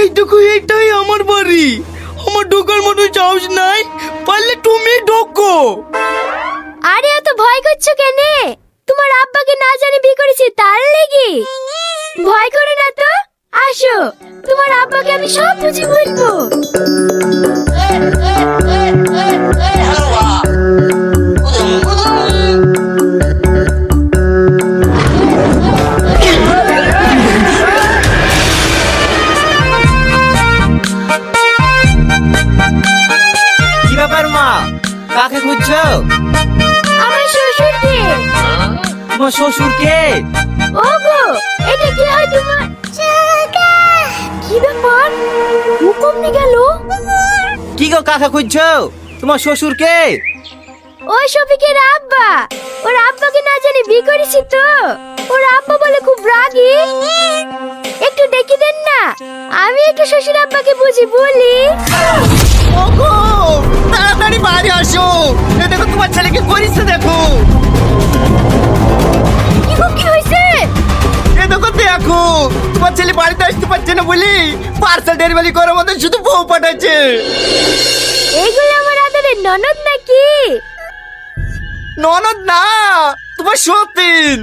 এইটুকু এইটাই আমার বাড়ি। আমার ঢোকার মতো সাহস নাই, পারলে তুমি ঢোকো। আরে, এত ভয় করছ কেন? তোমার আব্বাকে না জানি বিয়ে করেছি, তার লেগে? ভয় করে না তো? আসো, তোমার আব্বাকে আমি সব বুঝে বলব। ব্যাপার মা? কাকে খুঁজছো? আমার শ্বশুরকে। তোমার শ্বশুরকে ওগো এটা কি হয় তোমার? কি ব্যাপার? হুকুম নি গেল? কি গো কাকে খুঁজছো? তোমার শ্বশুরকে ওই শফিকের আব্বা। ওর আব্বাকে না জানি বিয়ে করেছি তো। ওর আব্বা বলে খুব রাগী। একটু ডেকে দেন না। আমি একটু শ্বশুর আব্বাকে বুঝি বলি। ওগো তাড়াতাড়ি বাড়ি আসো। এ দেখো তোমার ছেলেকে করিস দেখো। কি হয়েছে? এ দেখো দেখো তোমার ছেলে বাড়িতে আসতে পারছে না বলি পার্সেল ডেলিভারি করার মতো শুধু বউ পাঠাচ্ছে। এইগুলো আমার আদরের ননদ নাকি? ননদ না তোমার সতীন।